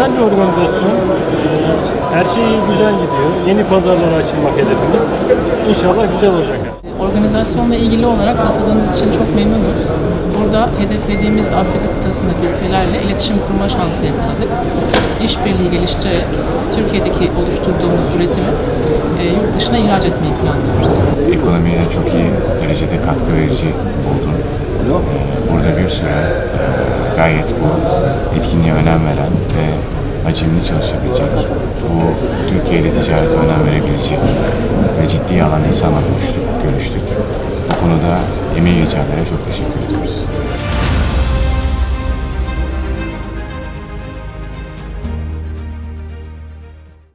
güzel bir organizasyon. Her şey güzel gidiyor. Yeni pazarlara açılmak hedefimiz. İnşallah güzel olacak. Organizasyonla ilgili olarak katıldığımız için çok memnunuz. Burada hedeflediğimiz Afrika kıtasındaki ülkelerle iletişim kurma şansı yakaladık. İşbirliği geliştirerek Türkiye'deki oluşturduğumuz üretimi e, yurt dışına ihraç etmeyi planlıyoruz. ekonomiye çok iyi derecede katkı verici buldum. Ee, Burada bir süre e, gayet bu etkinliğe önem veren ve hacimli çalışabilecek, bu Türkiye ile ticarete önem verebilecek ve ciddi alan insanla buluştuk, görüştük. Bu konuda emeği geçenlere çok teşekkür ediyoruz.